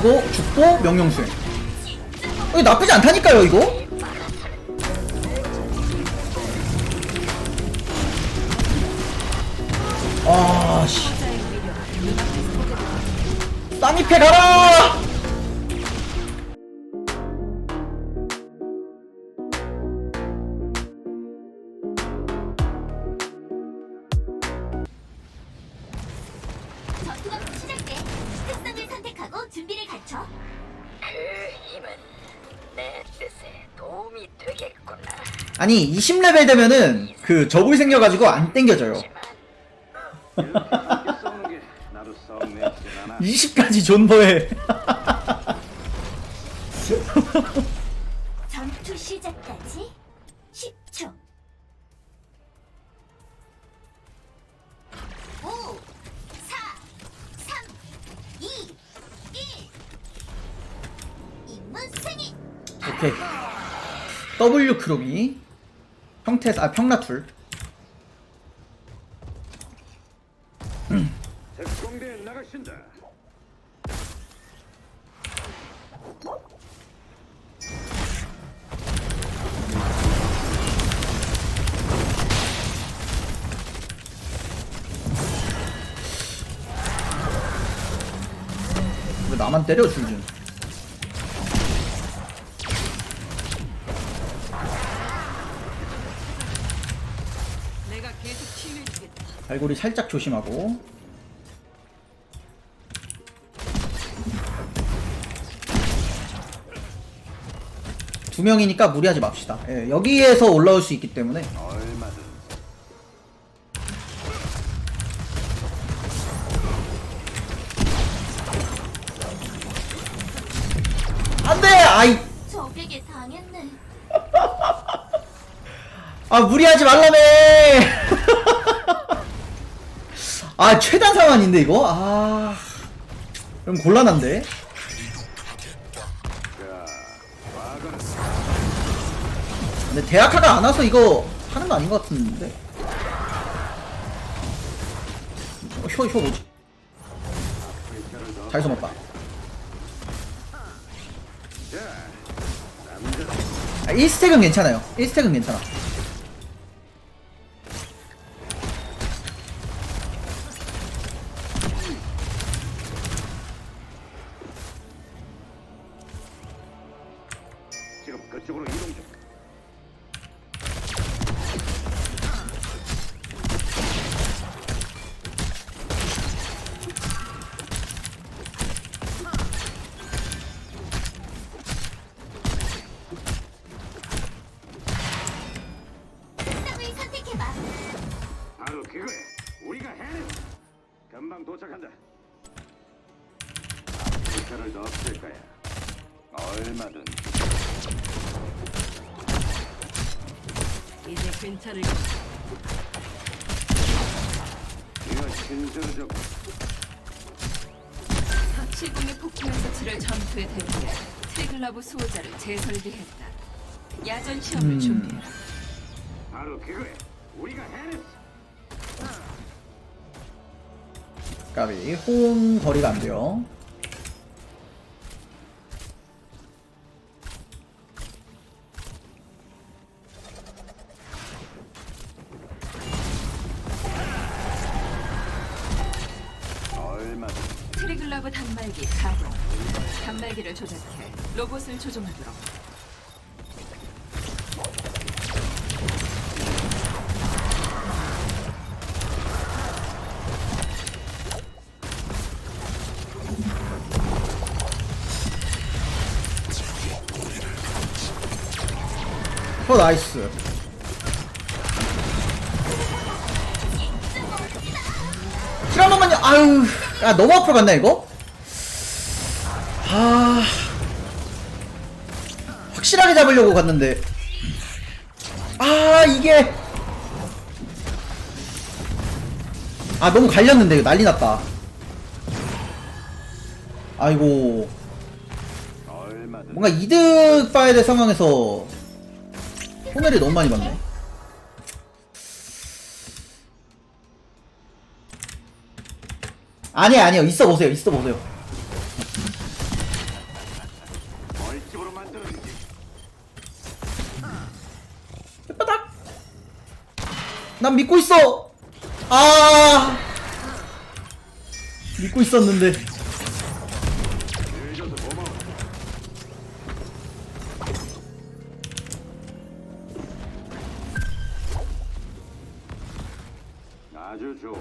죽고 죽고 명령 수행. 어, 이거 나쁘지 않다니까요 이거. 아 씨. 쌍이패 가라. 아니 20레벨 되면은 그 저불 생겨가지고 안 땡겨져요. 싸우는 게 나도 싸움 내지 않아. 20까지 존버해. 전투 시작까지 10초. 5, 4, 3, 2, 1. 임무 승인. 오케이. W 크로비 평태 아 평라툴. 나만 때려 줄준. 갈고리 살짝 조심하고. 두 명이니까 무리하지 맙시다. 예, 여기에서 올라올 수 있기 때문에. 얼마든 안 돼! 아이! 적에게 당했네. 아, 무리하지 말라며! 아, 최단 상황인데, 이거? 아. 그럼 곤란한데? 근데 대학화가 안 와서 이거 하는 거 아닌 것 같은데? 어, 효, 효 뭐지? 잘 숨었다. 아, 1스택은 괜찮아요. 1스택은 괜찮아. 괜찮을 이거 신설적 서치공의 폭풍에서 치를 전투에 대비해 트리글라브 수호자를 재설계했다. 야전 시험을 음. 준비해라. 바로 그거야. 우리가 해냈어. 까비. 호응 거리가 안 돼요. 조종하도록. 어, 나이스. 힐한 번만요. 아유. 야, 너무 앞으로 갔나, 이거? 잡으려고 갔는데. 아 이게. 아 너무 갈렸는데 이거 난리 났다. 아이고. 뭔가 이득 봐야 될 상황에서 손해를 너무 많이 받네. 아니야 아니야. 있어 보세요. 있어 보세요. 난 믿고 있어 아 믿고 있었는데. 아주 좋아.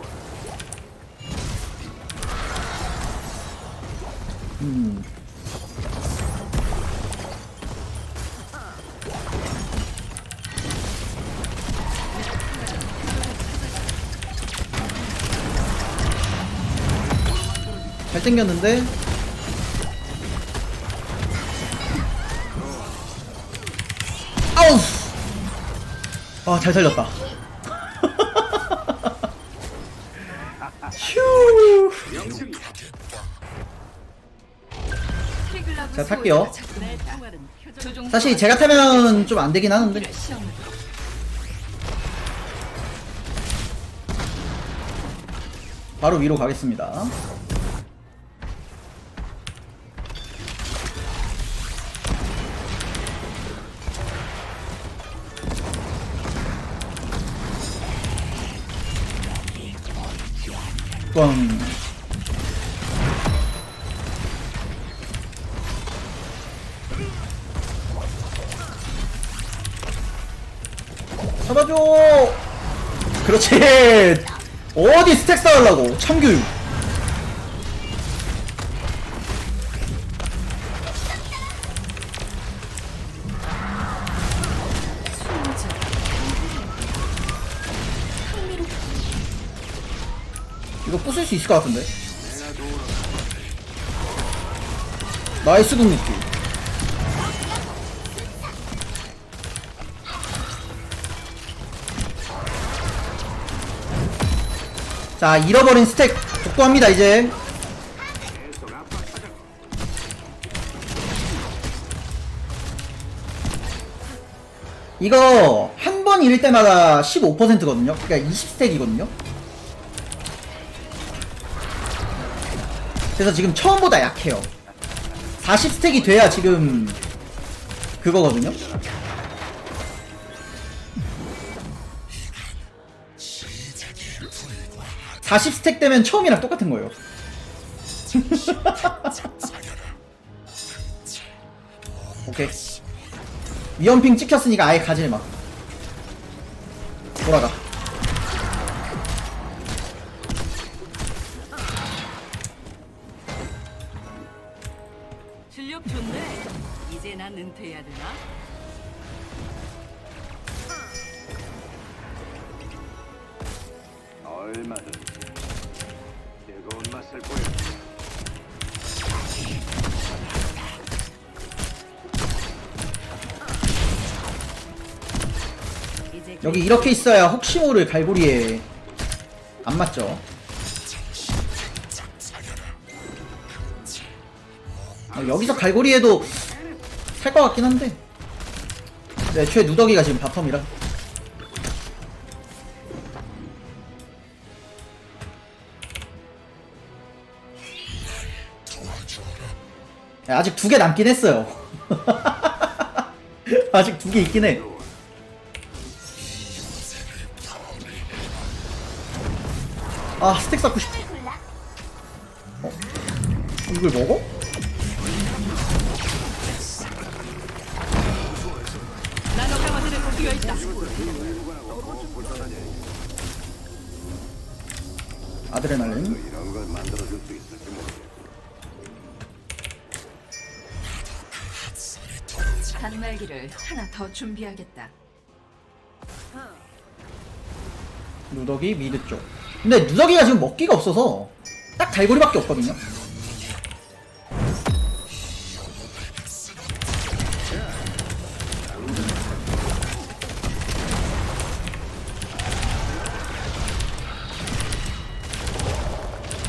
음. 땡겼는데 아우 아 잘 살렸다 휴 영승이 트리글라브 자, 탈게요. 사실 제가 타면 좀 안 되긴 하는데. 바로 위로 가겠습니다. 꽝. 잡아줘! 그렇지! 어디 스택 쌓으려고 참교육 이거 부술 수 있을 것 같은데 나이스 궁극기 자 잃어버린 스택 복구합니다 이제. 이거 한 번 잃을 때마다 15%거든요. 그러니까 20스택이거든요. 그래서 지금 처음보다 약해요. 40스택이 돼야 지금 그거거든요. (40 스택) 되면 처음이랑 똑같은 거예요 오케이 위험핑 찍혔으니까 아예 가지 마. 돌아가. 여기 이렇게 있어야 혹시 모를 갈고리에 안 맞죠. 어, 여기서 갈고리에도 살 것 같긴 한데. 네, 애초에 누더기가 지금 바텀이라. 야, 아직 두 개 남긴 했어요. 아직 두 개 있긴 해. 아 스택 쌓고 싶어. 어, 이걸 먹어? 아드레날린. 단말기를 하나 더 준비하겠다. 누더기 미드 쪽 근데 누더기가 지금 먹기가 없어서 딱 갈고리밖에 없거든요.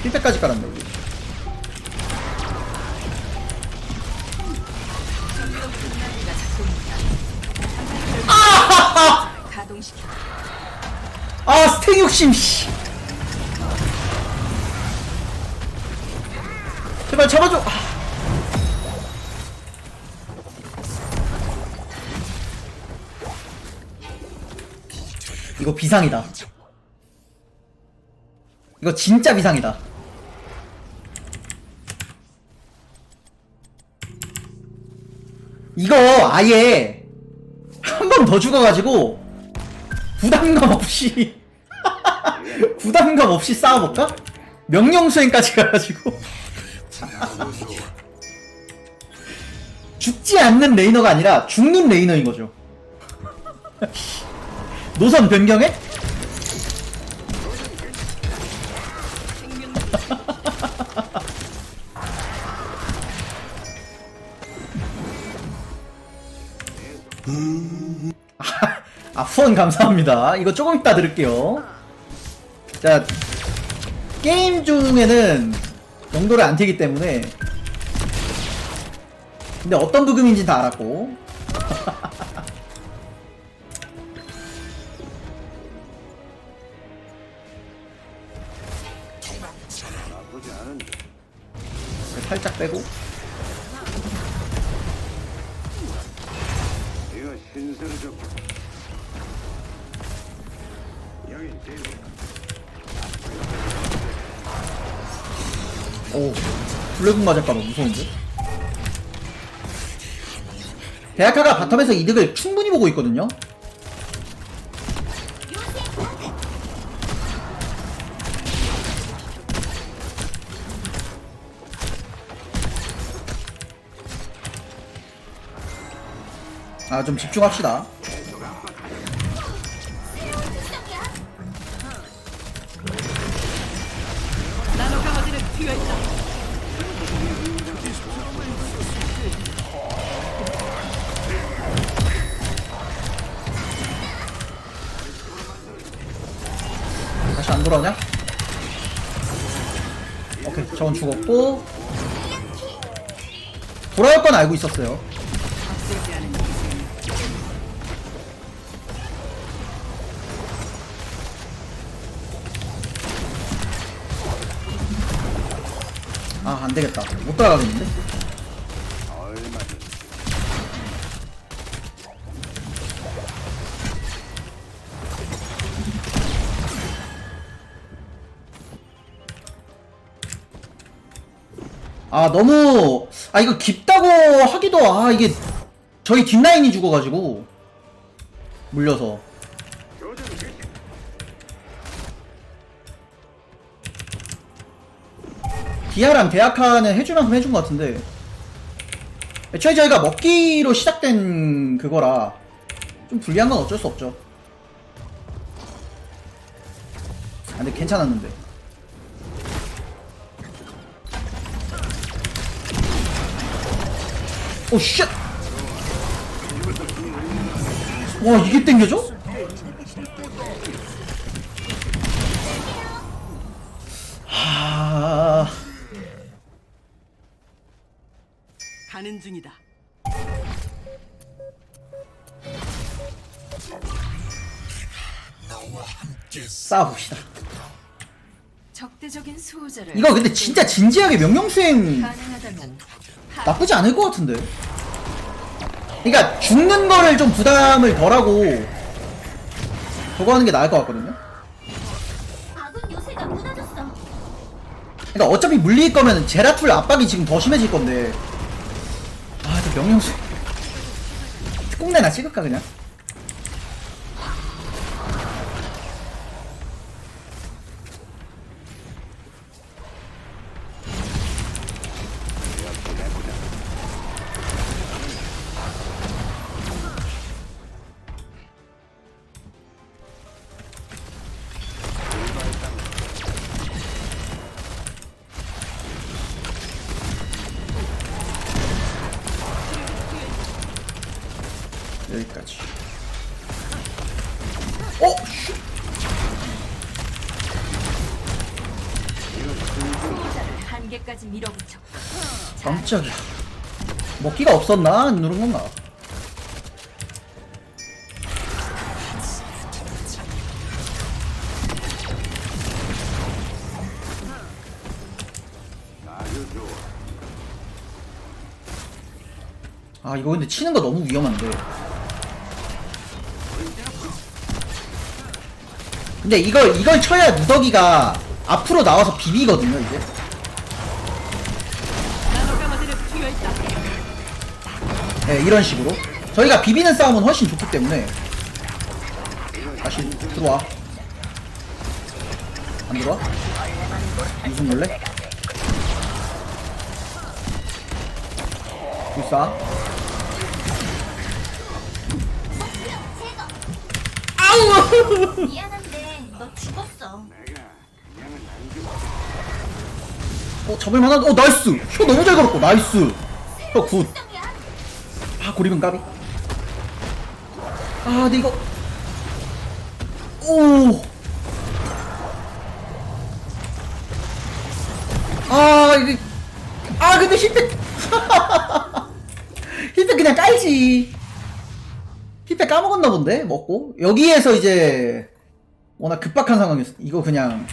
필패까지 깔았네 우리 가동시켜. 아 스택 욕심 씨 비상이다. 이거 진짜 비상이다. 이거 아예 한 번 더 죽어가지고 부담감 없이 부담감 없이 싸워볼까? 명령 수행까지 가가지고 죽지 않는 레이너가 아니라 죽는 레이너인 거죠. 노선 변경해? 아, 후원 감사합니다. 이거 조금 이따 들을게요. 자, 게임 중에는 용도를 안 튀기 때문에. 근데 어떤 부금인지 다 알았고. 살짝 빼고. 이거 신세를 좀. 여기 제일 오, 블랙군 맞을까봐 무서운데? 대학가가 바텀에서 이득을 충분히 보고 있거든요? 아, 좀 집중합시다. 다시 안 돌아오냐? 오케이, 저건 죽었고. 돌아올 건 알고 있었어요. 아, 안 되겠다. 못? 얼마든 아 너무 아 이거 깊다고 하기도 아 이게 저희 뒷라인이 죽어가지고 물려서 디아랑 대학하는 해줄 만큼 해준 것 같은데 애초에 저희가 먹기로 시작된 그거라 좀 불리한 건 어쩔 수 없죠 아 근데 괜찮았는데 오 쉣! 와 이게 땡겨져? 가는 중이다. 싸워봅시다 적대적인 수호자를 이거 근데 진짜 진지하게 명령수행 가능하다면 하- 나쁘지 않을 것 같은데. 그러니까 죽는 거를 좀 부담을 덜하고 저거 하는 게 나을 것 같거든요. 아군 요새가 무너졌어. 그러니까 어차피 물릴 거면 제라툴 압박이 지금 더 심해질 건데. 명령수. 특공대나 찍을까 그냥? 여기까지. 어? 한계까지 밀어붙여 깜짝이야. 먹기가 없었나? 안 누른 건가? 아 이거 근데 치는 거 너무 위험한데 근데 이걸 이걸 쳐야 누더기가 앞으로 나와서 비비거든요 이제. 네, 이런 식으로 저희가 비비는 싸움은 훨씬 좋기 때문에 다시 들어와 안 들어와? 무슨 놀래? 불사. 아우 어 잡을 만한 어 나이스 혀 너무 잘 걸었고 나이스 혀굿 성이야. 아 고리분 까비 아 근데 이거 오 아, 이게, 아, 근데 힙백, 힙백 그냥 깔지. 힙백 까먹었나 본데, 먹고. 여기에서 이제, 워낙 급박한 상황이었어. 이거 그냥,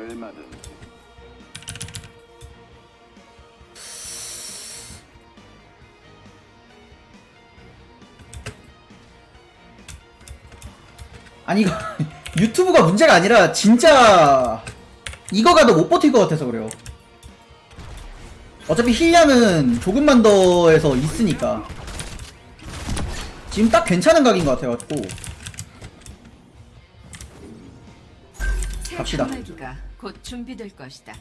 얼마든지. 아니, 이거, 유튜브가 문제가 아니라, 진짜, 이거 가도 못 버틸 것 같아서 그래요. 어차피 힐량은 조금만 더해서 있으니까. 지금 딱 괜찮은 각인 것 같아가지고. 갑시다. 새 기곧 준비될 것이다.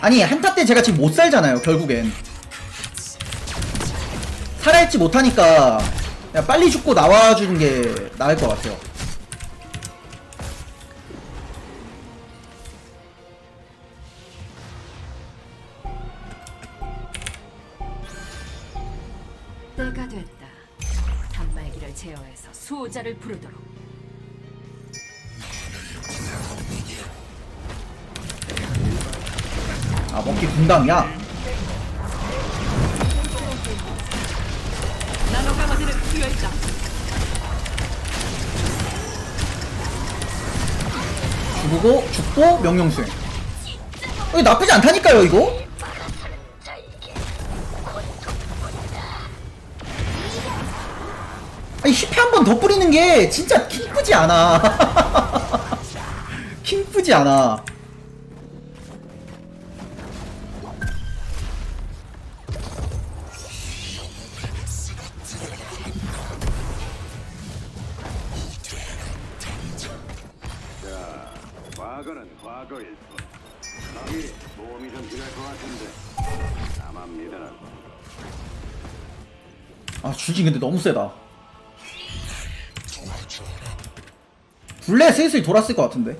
아니, 한타 때 제가 지금 못 살잖아요, 결국엔. 살아있지 못하니까, 그냥 빨리 죽고 나와주는 게 나을 것 같아요. 수호자를 부르도록. 아, 먹기 분당이야? 나노 강화제는 튀어 있다. 죽고, 죽고, 명령수행. 이거 나쁘지 않다니까요, 이거? 아니, 힙해 한번 더 뿌리는 게 진짜 킹프지 않아. 킹프지 않아. 자, 과거는 과거일 뿐. 거기 도움이 좀 필요할 것 같은데. 나만 믿으라고. 아, 주진 근데 너무 세다. 블레 슬슬 돌았을 것 같은데.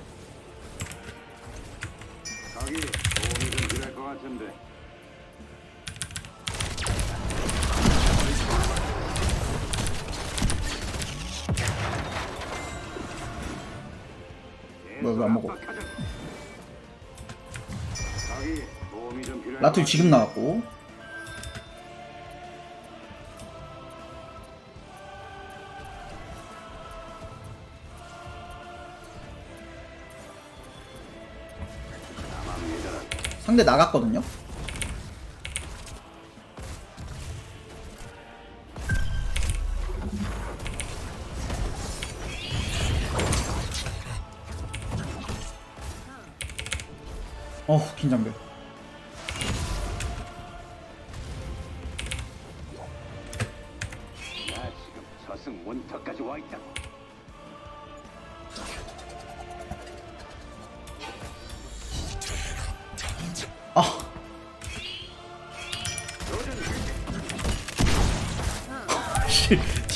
거기 도움이 좀 필요할 것 같은데. 뭐야, 왜안 먹어? 압박하자. 거기 도움이 좀 필요할 라툴 것 지금 나왔고. 상대 나갔거든요. 어, 긴장돼.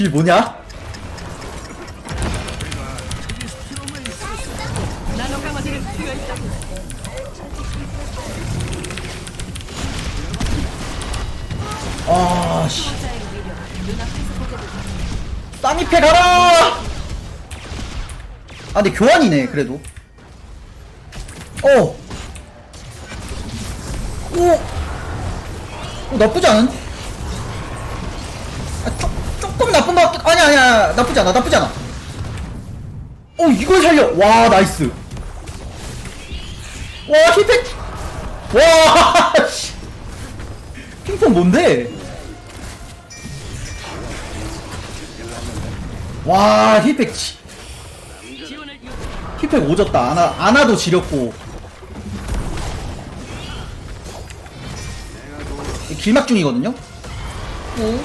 딜 뭐냐? 아, 씨. 쌍이패 가라! 아, 근데 교환이네, 그래도. 어! 오! 오, 나쁘지 않은? 나쁜 것 같긴, 아니, 아니, 아니, 나쁘지 않아, 나쁘지 않아. 오, 이걸 살려! 와, 나이스. 와, 힙팩! 와, 씨. 핑퐁 뭔데? 와, 힙팩, 치- 힙팩 오졌다. 아나, 아나도 지렸고. 길막 중이거든요? 오.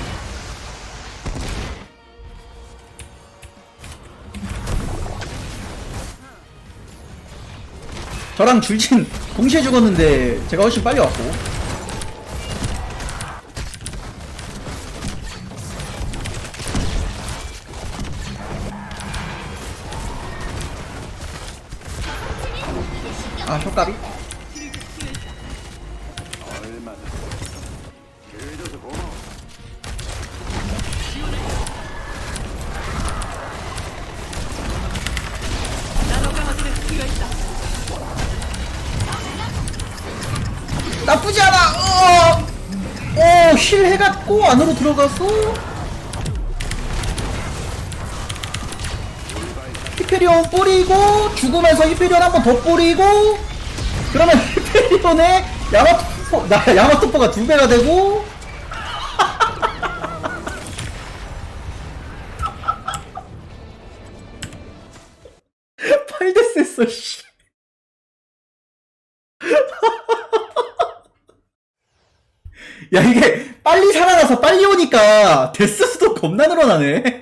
저랑 줄진 동시에 죽었는데 제가 훨씬 빨리 왔고. 나쁘지 않아. 어. 오, 힐 해갖고 안으로 들어가서 히페리온 뿌리고 죽으면서 히페리온 한 번 더 뿌리고 그러면 히페리온의 야마토포 나 야마토포가 두 배가 되고 야 이게 빨리 살아나서 빨리 오니까 데스 수도 겁나 늘어나네